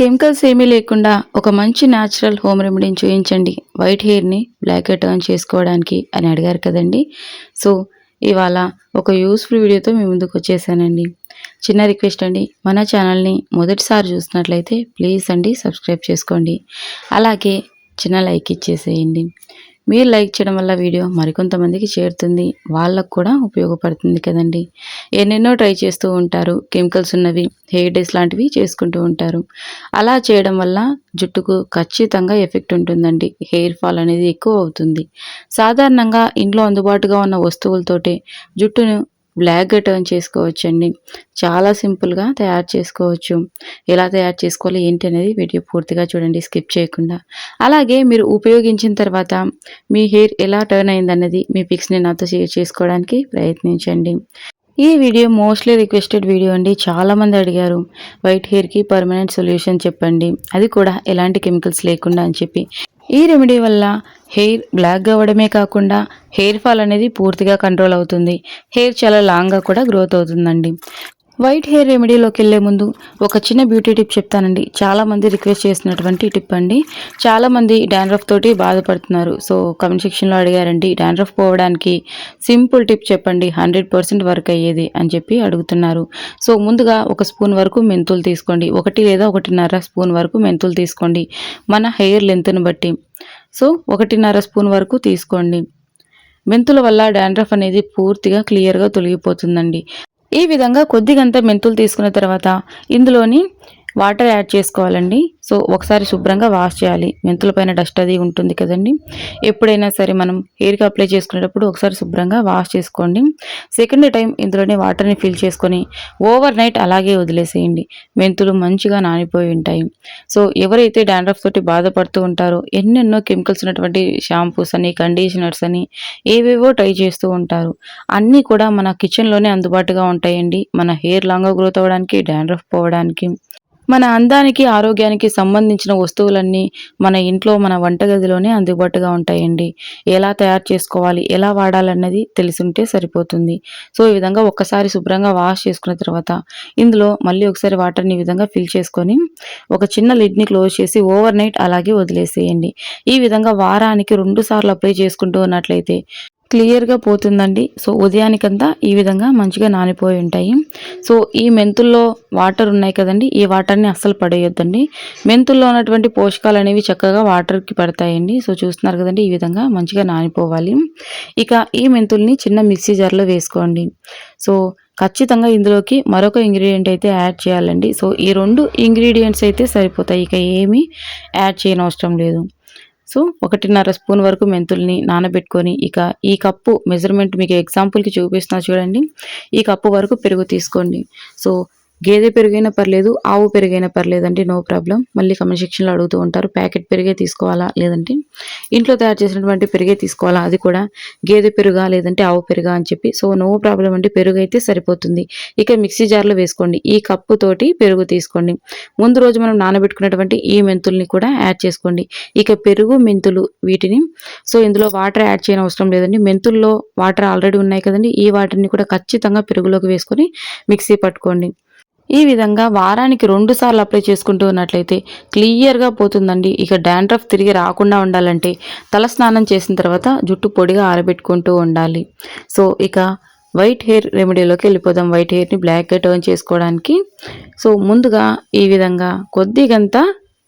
Chemicals ఏమీ లేకుండా ఒక మంచి న్యాచురల్ హోమ్ రెమెడీని చూపించండి వైట్ హెయిర్ని బ్లాక్గా టర్న్ చేసుకోవడానికి అని అడిగారు కదండి. సో ఇవాళ ఒక యూస్ఫుల్ వీడియోతో మీ ముందుకు వచ్చేసానండి. చిన్న రిక్వెస్ట్ అండి మన ఛానల్ని మొదటిసారి చూసినట్లయితే ప్లీజ్ అండి సబ్స్క్రైబ్ చేసుకోండి. అలాగే చిన్న లైక్ ఇచ్చేసేయండి. మీరు లైక్ చేయడం వల్ల వీడియో మరికొంతమందికి చేరుతుంది. వాళ్ళకు కూడా ఉపయోగపడుతుంది కదండి. ఎన్నెన్నో ట్రై చేస్తూ ఉంటారు. కెమికల్స్ ఉన్నవి హెయిర్ డేస్ లాంటివి చేసుకుంటూ ఉంటారు. అలా చేయడం వల్ల జుట్టుకు ఖచ్చితంగా ఎఫెక్ట్ ఉంటుందండి. హెయిర్ ఫాల్ అనేది ఎక్కువ అవుతుంది. సాధారణంగా ఇంట్లో అందుబాటుగా ఉన్న వస్తువులతోటే జుట్టును బ్లాక్గా టర్న్ చేసుకోవచ్చండి. చాలా సింపుల్గా తయారు చేసుకోవచ్చు. ఎలా తయారు చేసుకోవాలి ఏంటి అనేది వీడియో పూర్తిగా చూడండి స్కిప్ చేయకుండా. అలాగే మీరు ఉపయోగించిన తర్వాత మీ హెయిర్ ఎలా టర్న్ అయిందన్నది మీ పిక్స్ని నాతో షేర్ చేసుకోవడానికి ప్రయత్నించండి. ఈ వీడియో మోస్ట్లీ రిక్వెస్టెడ్ వీడియో అండి. చాలామంది అడిగారు వైట్ హెయిర్కి పర్మనెంట్ సొల్యూషన్ చెప్పండి. అది కూడా ఎలాంటి కెమికల్స్ లేకుండా అని చెప్పి. ఈ రెమెడీ వల్ల హెయిర్ బ్లాక్గా అవ్వడమే కాకుండా హెయిర్ ఫాల్ అనేది పూర్తిగా కంట్రోల్ అవుతుంది. హెయిర్ చాలా లాంగ్గా కూడా గ్రోత్ అవుతుందండి. వైట్ హెయిర్ రెమెడీలోకి వెళ్ళే ముందు ఒక చిన్న బ్యూటీ టిప్ చెప్తానండి. చాలామంది రిక్వెస్ట్ చేసినటువంటి టిప్ అండి. చాలామంది డాండ్రఫ్ తోటి బాధపడుతున్నారు. సో కమెంట్ సెక్షన్లో అడిగారండి డాండ్రఫ్ పోవడానికి సింపుల్ టిప్ చెప్పండి హండ్రెడ్ పర్సెంట్ వర్క్ అయ్యేది అని చెప్పి అడుగుతున్నారు. సో ముందుగా ఒక స్పూన్ వరకు మెంతులు తీసుకోండి. ఒకటి లేదా ఒకటిన్నర స్పూన్ వరకు మెంతులు తీసుకోండి. మన హెయిర్ లెంత్ని బట్టి. సో ఒకటిన్నర స్పూన్ వరకు తీసుకోండి. మెంతుల వల్ల డాండ్రఫ్ అనేది పూర్తిగా క్లియర్గా తొలగిపోతుందండి. ఈ విధంగా కొద్దిగంత మెంతులు తీసుకున్న తర్వాత ఇందులోని వాటర్ యాడ్ చేసుకోవాలండి. సో ఒకసారి శుభ్రంగా వాష్ చేయాలి. మెంతుల పైన డస్ట్ అది ఉంటుంది కదండి. ఎప్పుడైనా సరే మనం హెయిర్కి అప్లై చేసుకునేటప్పుడు ఒకసారి శుభ్రంగా వాష్ చేసుకోండి. సెకండ్ టైం ఇందులోనే వాటర్ని ఫిల్ చేసుకొని ఓవర్ నైట్ అలాగే వదిలేసేయండి. మెంతులు మంచిగా నానిపోయి ఉంటాయి. సో ఎవరైతే డాండ్రఫ్ తోటి బాధపడుతూ ఉంటారో ఎన్నెన్నో కెమికల్స్ ఉన్నటువంటి షాంపూస్ అని కండిషనర్స్ అని ఏవేవో ట్రై చేస్తూ ఉంటారు. అన్నీ కూడా మన కిచెన్లోనే అందుబాటుగా ఉంటాయండి. మన హెయిర్ లాంగ్గా గ్రోత్ అవ్వడానికి డాండ్రఫ్ పోవడానికి. మన అందానికి ఆరోగ్యానికి సంబంధించిన వస్తువులన్నీ మన ఇంట్లో మన వంటగదిలోనే అందుబాటుగా ఉంటాయండి. ఎలా తయారు చేసుకోవాలి ఎలా వాడాలన్నది తెలిసుంటే సరిపోతుంది. సో ఈ విధంగా ఒక్కసారి శుభ్రంగా వాష్ చేసుకున్న తర్వాత ఇందులో మళ్ళీ ఒకసారి వాటర్ని ఈ విధంగా ఫిల్ చేసుకొని ఒక చిన్న లిడ్ని క్లోజ్ చేసి ఓవర్ నైట్ అలాగే వదిలేసేయండి. ఈ విధంగా వారానికి రెండు సార్లు అప్లై చేసుకుంటూ ఉన్నట్లయితే క్లియర్గా పోతుందండి. సో ఉదయానికంతా ఈ విధంగా మంచిగా నానిపోయి ఉంటాయి. సో ఈ మెంతుల్లో వాటర్ ఉన్నాయి కదండి. ఈ వాటర్ని అస్సలు పడేయొద్దండి. మెంతుల్లో ఉన్నటువంటి పోషకాలు అనేవి చక్కగా వాటర్కి పడతాయండి. సో చూస్తున్నారు కదండి ఈ విధంగా మంచిగా నానిపోవాలి. ఇక ఈ మెంతుల్ని చిన్న మిక్సీ జార్లో వేసుకోండి. సో ఖచ్చితంగా ఇందులోకి మరొక ఇంగ్రీడియంట్ అయితే యాడ్ చేయాలండి. సో ఈ రెండు ఇంగ్రీడియంట్స్ అయితే సరిపోతాయి. ఇక ఏమీ యాడ్ చేయనవసరం లేదు. సో ఒకటిన్నర స్పూన్ వరకు మెంతుల్ని నానబెట్టుకొని ఇక ఈ కప్పు మెజర్మెంట్ మీకు ఎగ్జాంపుల్కి చూపిస్తున్నా చూడండి. ఈ కప్పు వరకు పెరుగు తీసుకోండి. సో గేదె పెరుగైనా పర్లేదు ఆవు పెరుగైనా పర్లేదండి నో ప్రాబ్లం మళ్ళీ కమెంట్ సెక్షన్లో అడుగుతూ ఉంటారు ప్యాకెట్ పెరిగే తీసుకోవాలా లేదంటే ఇంట్లో తయారు చేసినటువంటి పెరిగే తీసుకోవాలా? అది కూడా గేదె పెరుగా లేదంటే ఆవు పెరుగా అని చెప్పి. సో నో ప్రాబ్లం అంటే పెరుగు అయితే సరిపోతుంది. ఇక మిక్సీ జార్లో వేసుకోండి. ఈ కప్పు తోటి పెరుగు తీసుకోండి. ముందు రోజు మనం నానబెట్టుకున్నటువంటి ఈ మెంతుల్ని కూడా యాడ్ చేసుకోండి. ఇక పెరుగు మెంతులు వీటిని. సో ఇందులో వాటర్ యాడ్ చేయని అవసరం లేదండి. మెంతుల్లో వాటర్ ఆల్రెడీ ఉన్నాయి కదండి. ఈ వాటర్ని కూడా ఖచ్చితంగా పెరుగులోకి వేసుకొని మిక్సీ పట్టుకోండి. ఈ విధంగా వారానికి రెండు సార్లు అప్లై చేసుకుంటూ ఉన్నట్లయితే క్లియర్గా పోతుందండి. ఇక డాండ్రఫ్ తిరిగి రాకుండా ఉండాలంటే తల స్నానం చేసిన తర్వాత జుట్టు పొడిగా ఆరబెట్టుకుంటూ ఉండాలి. సో ఇక వైట్ హెయిర్ రెమెడీలోకి వెళ్ళిపోదాం. వైట్ హెయిర్ని బ్లాక్గా టర్న్ చేసుకోవడానికి. సో ముందుగా ఈ విధంగా కొద్దిగంత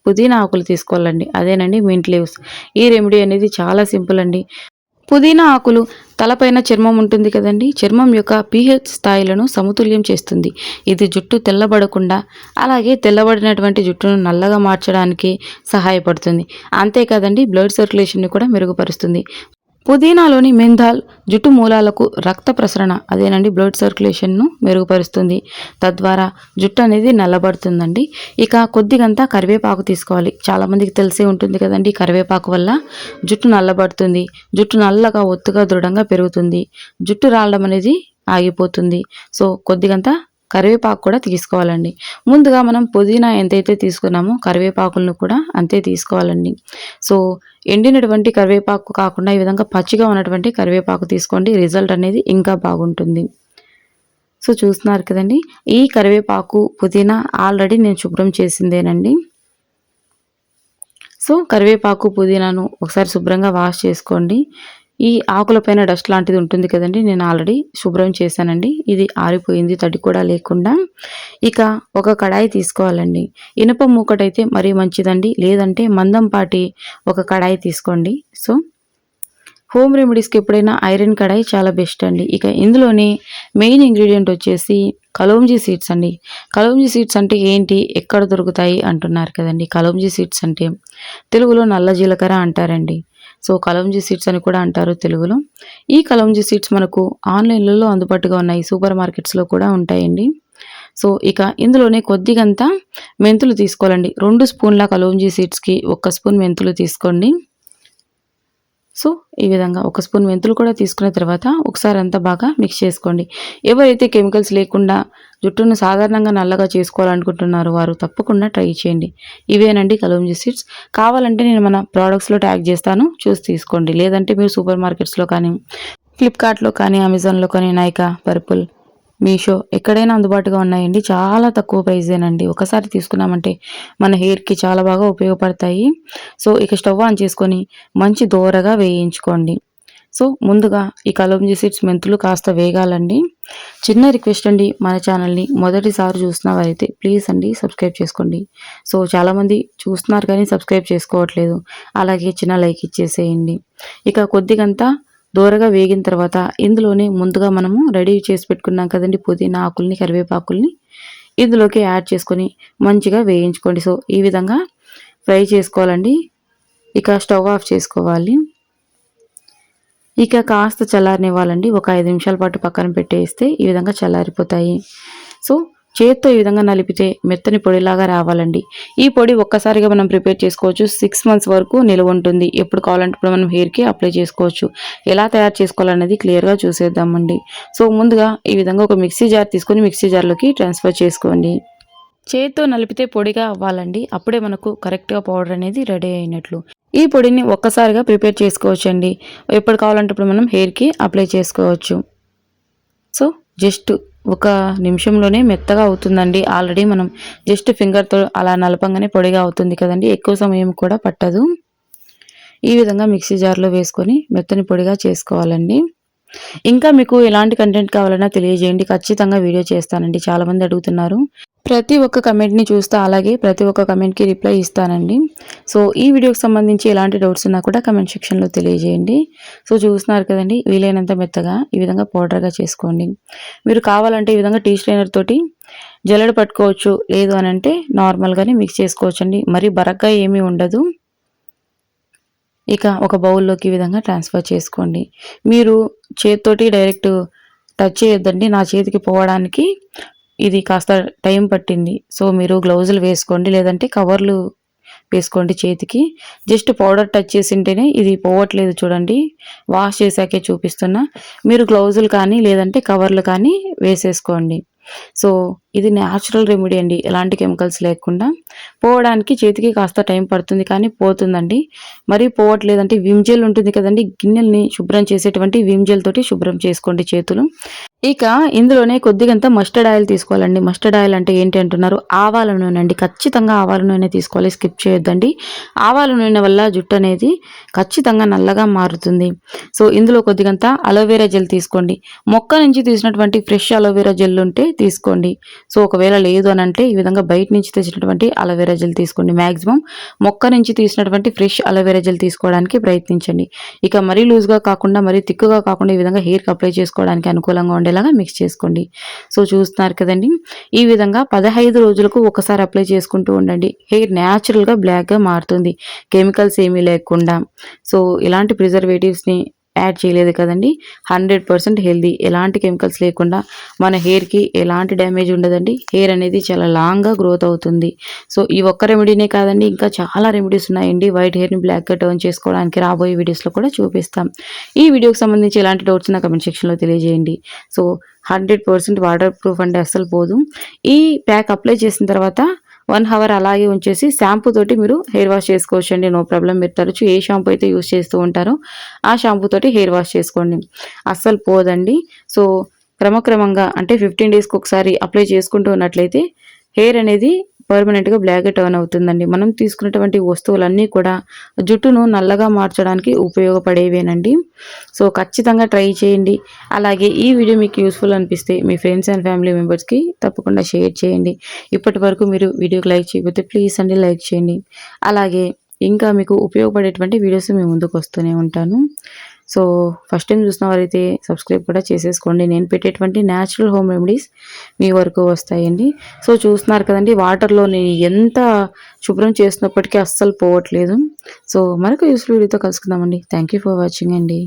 పుదీనా ఆకులు తీసుకోవాలండి. అదేనండి మింట్ లీవ్స్. ఈ రెమెడీ అనేది చాలా సింపుల్ అండి. పుదీనా ఆకులు తలపైన చర్మం ఉంటుంది కదండి. చర్మం యొక్క పీహెచ్ స్థాయిలను సమతుల్యం చేస్తుంది. ఇది జుట్టు తెల్లబడకుండా అలాగే తెల్లబడినటువంటి జుట్టును నల్లగా మార్చడానికి సహాయపడుతుంది. అంతేకాదండి బ్లడ్ సర్క్యులేషన్ని కూడా మెరుగుపరుస్తుంది. పుదీనాలోని మెంథాల్ జుట్టు మూలాలకు రక్త ప్రసరణ అదేనండి బ్లడ్ సర్క్యులేషన్ను మెరుగుపరుస్తుంది. తద్వారా జుట్టు అనేది నల్లబడుతుందండి. ఇక కొద్దిగంతా కరివేపాకు తీసుకోవాలి. చాలామందికి తెలిసే ఉంటుంది కదండి కరివేపాకు వల్ల జుట్టు నల్లబడుతుంది. జుట్టు నల్లగా ఒత్తుగా దృఢంగా పెరుగుతుంది. జుట్టు రాలడం అనేది ఆగిపోతుంది. సో కొద్దిగంత కరివేపాకు కూడా తీసుకోవాలండి. ముందుగా మనం పుదీనా ఎంతైతే తీసుకున్నామో కరివేపాకులను కూడా అంతే తీసుకోవాలండి. సో ఎండినటువంటి కరివేపాకు కాకుండా ఈ విధంగా పచ్చిగా ఉన్నటువంటి కరివేపాకు తీసుకోండి. రిజల్ట్ అనేది ఇంకా బాగుంటుంది. సో చూస్తున్నారు కదండి. ఈ కరివేపాకు పుదీనా ఆల్రెడీ నేను శుభ్రం చేసిందేనండి. సో కరివేపాకు పుదీనాను ఒకసారి శుభ్రంగా వాష్ చేసుకోండి. ఈ ఆకులపైన డస్ట్ లాంటిది ఉంటుంది కదండి నేను ఆల్రెడీ శుభ్రం చేశానండి. ఇది ఆరిపోయింది తడి కూడా లేకుండా. ఇక ఒక కడాయి తీసుకోవాలండి. ఇనుప మూకటైతే మరీ మంచిదండి లేదంటే మందంపాటి ఒక కడాయి తీసుకోండి. సో హోమ్ రెమెడీస్కి ఎప్పుడైనా ఐరన్ కడాయి చాలా బెస్ట్ అండి. ఇక ఇందులోనే మెయిన్ ఇంగ్రీడియంట్ వచ్చేసి కలోంజీ సీడ్స్ అండి. కలోంజీ సీడ్స్ అంటే ఏంటి ఎక్కడ దొరుకుతాయి అంటున్నారు కదండి. కలోంజీ సీడ్స్ అంటే తెలుగులో నల్ల జీలకర్ర అంటారండి. సో కలంజీ సీడ్స్ అని కూడా అంటారు తెలుగులో. ఈ కలంజీ సీడ్స్ మనకు ఆన్లైన్లలో అందుబాటుగా ఉన్నాయి సూపర్ మార్కెట్స్లో కూడా ఉంటాయండి. సో ఇక ఇందులోనే కొద్దిగంత మెంతులు తీసుకోవాలండి. రెండు స్పూన్ల కలోంజీ సీడ్స్కి ఒక్క స్పూన్ మెంతులు తీసుకోండి. సో ఈ విధంగా ఒక స్పూన్ మెంతులు కూడా తీసుకున్న తర్వాత ఒకసారి అంతా బాగా మిక్స్ చేసుకోండి. ఎవరైతే కెమికల్స్ లేకుండా జుట్టును సాధారణంగా నల్లగా చేసుకోవాలనుకుంటున్నారో వారు తప్పకుండా ట్రై చేయండి. ఇవేనండి కలోంజీ సీడ్స్. కావాలంటే నేను మన ప్రోడక్ట్స్లో ట్యాగ్ చేస్తాను. చూసి తీసుకోండి. లేదంటే మీరు సూపర్ మార్కెట్స్లో కానీ ఫ్లిప్కార్ట్లో కానీ అమెజాన్లో కానీ నైకా పర్పుల్ మీషో ఎక్కడైనా అందుబాటుగా ఉన్నాయండి. చాలా తక్కువ ప్రైజేనండి ఒకసారి తీసుకున్నామంటే మన హెయిర్కి చాలా బాగా ఉపయోగపడతాయి. సో ఇక స్టవ్ ఆన్ చేసుకొని మంచి దోరగా వేయించుకోండి. సో ముందుగా ఈ కలంజీ సీడ్స్ మెంతులు కాస్త వేగాలండి. చిన్న రిక్వెస్ట్ అండి. మన ఛానల్ని మొదటిసారి చూస్తున్నవారైతే ప్లీజ్ అండి సబ్స్క్రైబ్ చేసుకోండి. సో చాలామంది చూస్తున్నారు కానీ సబ్స్క్రైబ్ చేసుకోవట్లేదు. అలాగే చిన్న లైక్ ఇచ్చేసేయండి. ఇక కొద్దిగంతా దూరగా వేగిన తర్వాత ఇందులోనే ముందుగా మనము రెడీ చేసి పెట్టుకున్నాం కదండి పుదీనా ఆకుల్ని కరివేపాకుల్ని. ఇందులోకి యాడ్ చేసుకొని మంచిగా వేయించుకోండి. సో ఈ విధంగా ఫ్రై చేసుకోవాలండి. ఇక స్టవ్ ఆఫ్ చేసుకోవాలి. ఇక కాస్త చల్లారనివ్వాలండి. ఒక ఐదు నిమిషాల పాటు పక్కన పెట్టేస్తే ఈ విధంగా చల్లారిపోతాయి. సో చేత్తో ఈ విధంగా నలిపితే మెత్తని పొడిలాగా రావాలండి. ఈ పొడి ఒక్కసారిగా మనం ప్రిపేర్ చేసుకోవచ్చు. సిక్స్ మంత్స్ వరకు నిల్వ ఉంటుంది. ఎప్పుడు కావాలంటే ఇప్పుడు మనం హెయిర్కి అప్లై చేసుకోవచ్చు. ఎలా తయారు చేసుకోవాలనేది క్లియర్గా చూసేద్దామండి. సో ముందుగా ఈ విధంగా ఒక మిక్సీ జార్ తీసుకొని మిక్సీ జార్లోకి ట్రాన్స్ఫర్ చేసుకోండి. చేత్తో నలిపితే పొడిగా అవ్వాలండి. అప్పుడే మనకు కరెక్ట్గా పౌడర్ అనేది రెడీ అయినట్లు. ఈ పొడిని ఒక్కసారిగా ప్రిపేర్ చేసుకోవచ్చు అండి ఎప్పుడు కావాలంటే ఇప్పుడు మనం హెయిర్కి అప్లై చేసుకోవచ్చు. సో జస్ట్ ఒక నిమిషంలోనే మెత్తగా అవుతుందండి. ఆల్రెడీ మనం జస్ట్ ఫింగర్తో అలా నలపంగానే పొడిగా అవుతుంది కదండి. ఎక్కువ సమయం కూడా పట్టదు. ఈ విధంగా మిక్సీ జార్లో వేసుకొని మెత్తని పొడిగా చేసుకోవాలండి. ఇంకా మీకు ఎలాంటి కంటెంట్ కావాలన్నా తెలియజేయండి. ఖచ్చితంగా వీడియో చేస్తానండి. చాలామంది అడుగుతున్నారు. ప్రతి ఒక్క కమెంట్ని చూస్తా అలాగే ప్రతి ఒక్క కమెంట్కి రిప్లై ఇస్తానండి. సో ఈ వీడియోకి సంబంధించి ఎలాంటి డౌట్స్ ఉన్నా కూడా కమెంట్ సెక్షన్లో తెలియజేయండి. సో చూస్తున్నారు కదండి వీలైనంత మెత్తగా ఈ విధంగా పౌడర్గా చేసుకోండి. మీరు కావాలంటే ఈ విధంగా టీ స్ట్రైనర్ తోటి జల్లెడ పట్టుకోవచ్చు లేదు అని అంటే నార్మల్గానే మిక్స్ చేసుకోవచ్చు అండి మరి బరగ్గా ఏమీ ఉండదు. ఇక ఒక బౌల్లోకి ఈ విధంగా ట్రాన్స్ఫర్ చేసుకోండి. మీరు చేతితోటి డైరెక్ట్ టచ్ చేయొద్దండి. నా చేతికి పోవడానికి ఇది కాస్త టైం పట్టింది. సో మీరు గ్లౌజులు వేసుకోండి లేదంటే కవర్లు వేసుకోండి చేతికి. జస్ట్ పౌడర్ టచ్ చేసింటేనే ఇది పోవట్లేదు చూడండి. వాష్ చేశాకే చూపిస్తున్నా. మీరు గ్లౌజులు కానీ లేదంటే కవర్లు కానీ వేసేసుకోండి. సో ఇది న్యాచురల్ రెమెడీ అండి. ఎలాంటి కెమికల్స్ లేకుండా పోవడానికి చేతికి కాస్త టైం పడుతుంది కానీ పోతుందండి. మరీ పోవట్లేదంటే విమ్ జెల్ ఉంటుంది కదండి. గిన్నెల్ని శుభ్రం చేసేటువంటి విమ్ జెల్ తోటి శుభ్రం చేసుకోండి చేతులు. ఇక ఇందులోనే కొద్దిగంత మస్టర్డ్ ఆయిల్ తీసుకోవాలండి. మస్టర్డ్ ఆయిల్ అంటే ఏంటి అంటున్నారు? ఆవాల నూనె అండి ఖచ్చితంగా ఆవాల నూనె తీసుకోవాలి. స్కిప్ చేయొద్దండి. ఆవాల నూనె వల్ల జుట్టు అనేది ఖచ్చితంగా నల్లగా మారుతుంది. సో ఇందులో కొద్దిగంత అలోవెరా జెల్ తీసుకోండి. మొక్క నుంచి తీసినటువంటి ఫ్రెష్ అలోవెరా జెల్ ఉంటే తీసుకోండి. సో ఒకవేళ లేదు అని అంటే ఈ విధంగా బయట నుంచి తెచ్చినటువంటి అలవేరా జెల్ తీసుకోండి. మ్యాక్సిమం మొక్క నుంచి తీసినటువంటి ఫ్రెష్ అలవేరా జెల్ తీసుకోవడానికి ప్రయత్నించండి. ఇక మరీ లూజ్గా కాకుండా మరీ తిక్కుగా కాకుండా ఈ విధంగా హెయిర్కి అప్లై చేసుకోవడానికి అనుకూలంగా ఉండేలాగా మిక్స్ చేసుకోండి. సో చూస్తున్నారు కదండి ఈ విధంగా పదహైదు రోజులకు ఒకసారి అప్లై చేసుకుంటూ ఉండండి. హెయిర్ న్యాచురల్గా బ్లాక్గా మారుతుంది. కెమికల్స్ ఏమీ లేకుండా. సో ఇలాంటి ప్రిజర్వేటివ్స్ని యాడ్ చేయలేదు కదండి. Hundred percent healthy. ఎలాంటి కెమికల్స్ లేకుండా మన హెయిర్కి ఎలాంటి డ్యామేజ్ ఉండదండి. హెయిర్ అనేది చాలా లాంగ్గా గ్రోత్ అవుతుంది. సో ఈ ఒక్క రెమెడీనే కాదండి ఇంకా చాలా రెమెడీస్ ఉన్నాయండి. వైట్ హెయిర్ని బ్లాక్గా టర్న్ చేసుకోవడానికి రాబోయే వీడియోస్లో కూడా చూపిస్తాం. ఈ వీడియోకి సంబంధించి ఎలాంటి డౌట్స్ నా కమెంట్ సెక్షన్లో తెలియజేయండి. So hundred percent waterproof అంటే అస్సలు పోదు. ఈ ప్యాక్ అప్లై చేసిన తర్వాత వన్ అవర్ అలాగే ఉంచేసి షాంపూ తోటి మీరు హెయిర్ వాష్ చేసుకోవచ్చండి. No problem. మీరు తరచు ఏ షాంపూ అయితే యూస్ చేస్తూ ఉంటారో ఆ షాంపూ తోటి హెయిర్ వాష్ చేసుకోండి. అస్సలు పోదండి. సో క్రమక్రమంగా అంటే ఫిఫ్టీన్ డేస్కి ఒకసారి అప్లై చేసుకుంటూ ఉన్నట్లయితే హెయిర్ అనేది పర్మనెంట్గా బ్లాక్ టర్న్ అవుతుందండి. మనం తీసుకున్నటువంటి వస్తువులన్నీ కూడా జుట్టును నల్లగా మార్చడానికి ఉపయోగపడేవేనండి. సో ఖచ్చితంగా ట్రై చేయండి. అలాగే ఈ వీడియో మీకు యూస్ఫుల్ అనిపిస్తే మీ ఫ్రెండ్స్ అండ్ ఫ్యామిలీ మెంబర్స్కి తప్పకుండా షేర్ చేయండి. ఇప్పటి వరకు మీరు వీడియోకి లైక్ చేయకపోతే ప్లీజ్ అండి లైక్ చేయండి. అలాగే ఇంకా మీకు ఉపయోగపడేటువంటి వీడియోస్ మేము ముందుకు వస్తూనే ఉంటాను. సో ఫస్ట్ టైం చూసిన వారైతే సబ్స్క్రైబ్ కూడా చేసేసుకోండి. నేను పెట్టేటువంటి న్యాచురల్ హోమ్ రెమెడీస్ మీ వరకు వస్తాయండి. సో చూస్తున్నారు కదండి వాటర్లో నేను ఎంత శుభ్రం చేసినప్పటికీ అస్సలు పోవట్లేదు. సో మరొక యూస్ఫుల్ వీడియోతో కలుసుకుందామండి. థ్యాంక్ యూ ఫర్ వాచింగ్ అండి.